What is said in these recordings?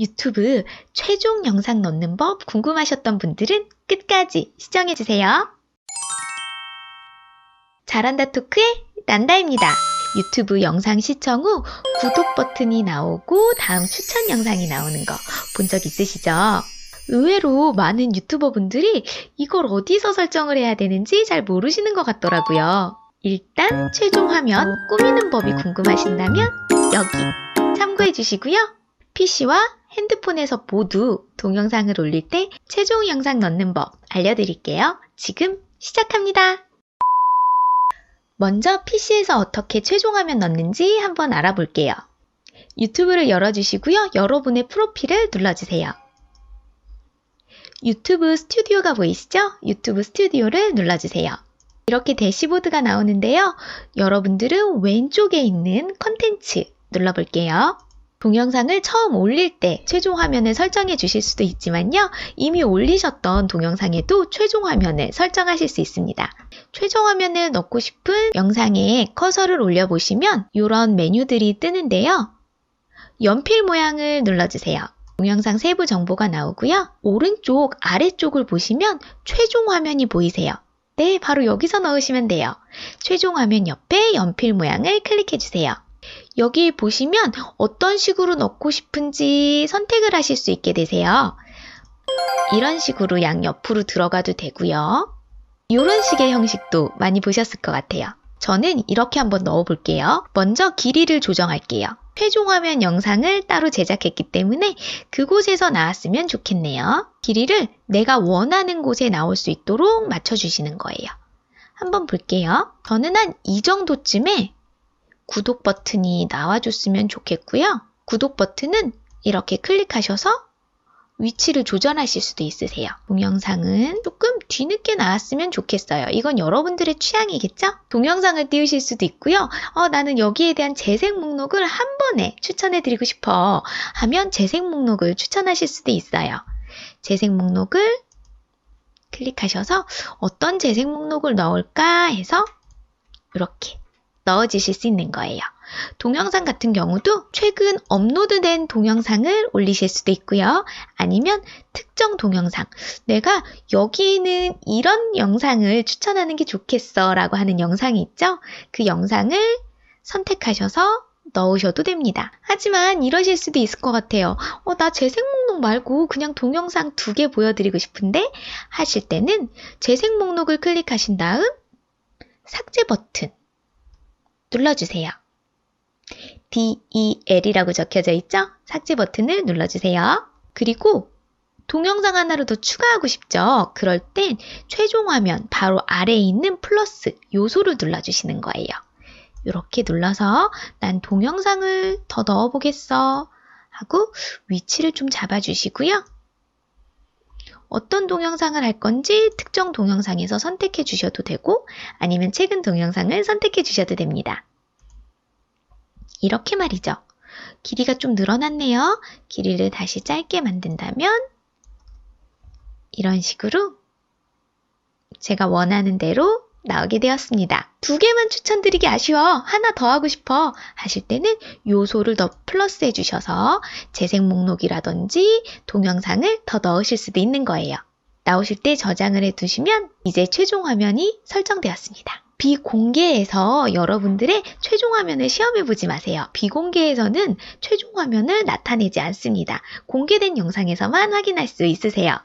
유튜브 최종 영상 넣는 법 궁금하셨던 분들은 끝까지 시청해주세요. 잘한다 토크의 난다입니다. 유튜브 영상 시청 후 구독 버튼이 나오고 다음 추천 영상이 나오는 거 본 적 있으시죠? 의외로 많은 유튜버 분들이 이걸 어디서 설정을 해야 되는지 잘 모르시는 것 같더라고요. 일단 최종 화면 꾸미는 법이 궁금하신다면 여기 참고해 주시고요. PC와 핸드폰에서 모두 동영상을 올릴 때 최종 영상 넣는 법 알려드릴게요. 지금 시작합니다. 먼저 PC에서 어떻게 최종 화면 넣는지 한번 알아볼게요. 유튜브를 열어주시고요. 여러분의 프로필을 눌러주세요. 유튜브 스튜디오가 보이시죠? 유튜브 스튜디오를 눌러주세요. 이렇게 대시보드가 나오는데요. 여러분들은 왼쪽에 있는 컨텐츠 눌러볼게요. 동영상을 처음 올릴 때 최종 화면을 설정해 주실 수도 있지만요. 이미 올리셨던 동영상에도 최종 화면을 설정하실 수 있습니다. 최종 화면을 넣고 싶은 영상에 커서를 올려보시면 이런 메뉴들이 뜨는데요. 연필 모양을 눌러주세요. 동영상 세부 정보가 나오고요. 오른쪽 아래쪽을 보시면 최종 화면이 보이세요. 네, 바로 여기서 넣으시면 돼요. 최종 화면 옆에 연필 모양을 클릭해 주세요. 여기 보시면 어떤 식으로 넣고 싶은지 선택을 하실 수 있게 되세요. 이런 식으로 양 옆으로 들어가도 되고요. 이런 식의 형식도 많이 보셨을 것 같아요. 저는 이렇게 한번 넣어 볼게요. 먼저 길이를 조정할게요. 최종 화면 영상을 따로 제작했기 때문에 그곳에서 나왔으면 좋겠네요. 길이를 내가 원하는 곳에 나올 수 있도록 맞춰주시는 거예요. 한번 볼게요. 저는 한 이 정도쯤에 구독 버튼이 나와줬으면 좋겠고요. 구독 버튼은 이렇게 클릭하셔서 위치를 조절하실 수도 있으세요. 동영상은 조금 뒤늦게 나왔으면 좋겠어요. 이건 여러분들의 취향이겠죠? 동영상을 띄우실 수도 있고요. 어, 나는 여기에 대한 재생 목록을 한 번에 추천해드리고 싶어 하면 재생 목록을 추천하실 수도 있어요. 재생 목록을 클릭하셔서 어떤 재생 목록을 넣을까 해서 이렇게 넣어주실 수 있는 거예요. 동영상 같은 경우도 최근 업로드된 동영상을 올리실 수도 있고요. 아니면 특정 동영상, 내가 여기는 이런 영상을 추천하는 게 좋겠어 라고 하는 영상이 있죠. 그 영상을 선택하셔서 넣으셔도 됩니다. 하지만 이러실 수도 있을 것 같아요. 어, 나 재생 목록 말고 그냥 동영상 두 개 보여드리고 싶은데 하실 때는 재생 목록을 클릭하신 다음 삭제 버튼 눌러주세요. DEL이라고 적혀져 있죠? 삭제 버튼을 눌러주세요. 그리고 동영상 하나를 더 추가하고 싶죠? 그럴 땐 최종 화면 바로 아래에 있는 플러스 요소를 눌러주시는 거예요. 이렇게 눌러서 난 동영상을 더 넣어보겠어 하고 위치를 좀 잡아주시고요. 어떤 동영상을 할 건지 특정 동영상에서 선택해 주셔도 되고 아니면 최근 동영상을 선택해 주셔도 됩니다. 이렇게 말이죠. 길이가 좀 늘어났네요. 길이를 다시 짧게 만든다면 이런 식으로 제가 원하는 대로 나오게 되었습니다. 두 개만 추천드리기 아쉬워. 하나 더 하고 싶어. 하실 때는 요소를 더 플러스 해 주셔서 재생 목록이라든지 동영상을 더 넣으실 수도 있는 거예요. 나오실 때 저장을 해 두시면 이제 최종 화면이 설정되었습니다. 비공개에서 여러분들의 최종 화면을 시험해 보지 마세요. 비공개에서는 최종 화면을 나타내지 않습니다. 공개된 영상에서만 확인할 수 있으세요.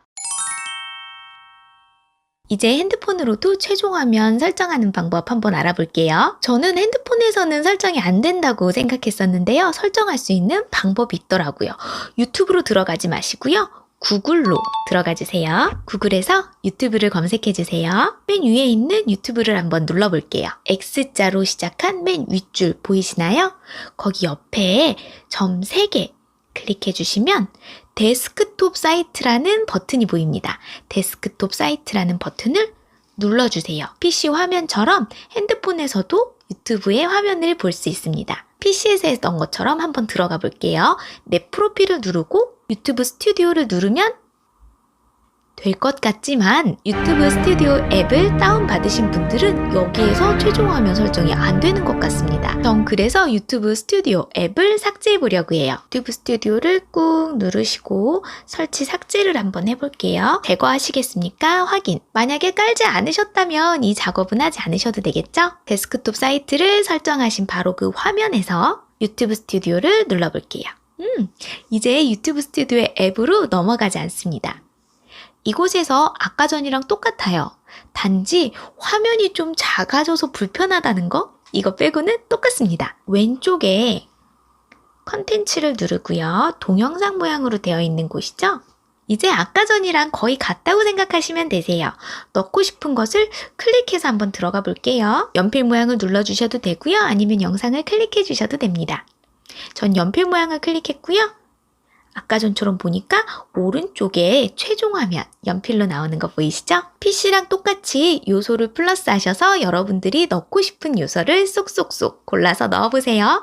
이제 핸드폰으로도 최종 화면 설정하는 방법 한번 알아볼게요. 저는 핸드폰에서는 설정이 안 된다고 생각했었는데요. 설정할 수 있는 방법이 있더라고요. 유튜브로 들어가지 마시고요. 구글로 들어가 주세요. 구글에서 유튜브를 검색해 주세요. 맨 위에 있는 유튜브를 한번 눌러 볼게요. X자로 시작한 맨 윗줄 보이시나요? 거기 옆에 점 3개 클릭해 주시면 데스크톱 사이트라는 버튼이 보입니다. 데스크톱 사이트라는 버튼을 눌러주세요. PC 화면처럼 핸드폰에서도 유튜브의 화면을 볼 수 있습니다. PC에서 했던 것처럼 한번 들어가 볼게요. 내 프로필을 누르고 유튜브 스튜디오를 누르면 될 것 같지만 유튜브 스튜디오 앱을 다운받으신 분들은 여기에서 최종 화면 설정이 안 되는 것 같습니다. 전 그래서 유튜브 스튜디오 앱을 삭제해 보려고 해요. 유튜브 스튜디오를 꾹 누르시고 설치 삭제를 한번 해볼게요. 제거하시겠습니까? 확인. 만약에 깔지 않으셨다면 이 작업은 하지 않으셔도 되겠죠? 데스크톱 사이트를 설정하신 바로 그 화면에서 유튜브 스튜디오를 눌러볼게요. 음, 이제 유튜브 스튜디오의 앱으로 넘어가지 않습니다. 이곳에서 아까 전이랑 똑같아요. 단지 화면이 좀 작아져서 불편하다는 거? 이거 빼고는 똑같습니다. 왼쪽에 컨텐츠를 누르고요. 동영상 모양으로 되어 있는 곳이죠? 이제 아까 전이랑 거의 같다고 생각하시면 되세요. 넣고 싶은 것을 클릭해서 한번 들어가 볼게요. 연필 모양을 눌러주셔도 되고요. 아니면 영상을 클릭해 주셔도 됩니다. 전 연필 모양을 클릭했고요. 아까 전처럼 보니까 오른쪽에 최종 화면 연필로 나오는 거 보이시죠? PC랑 똑같이 요소를 플러스 하셔서 여러분들이 넣고 싶은 요소를 쏙쏙쏙 골라서 넣어보세요.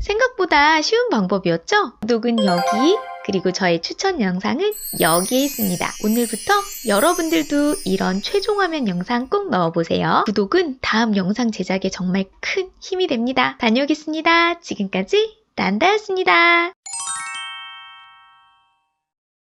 생각보다 쉬운 방법이었죠? 구독은 여기, 그리고 저의 추천 영상은 여기에 있습니다. 오늘부터 여러분들도 이런 최종 화면 영상 꼭 넣어보세요. 구독은 다음 영상 제작에 정말 큰 힘이 됩니다. 다녀오겠습니다. 지금까지 란다였습니다.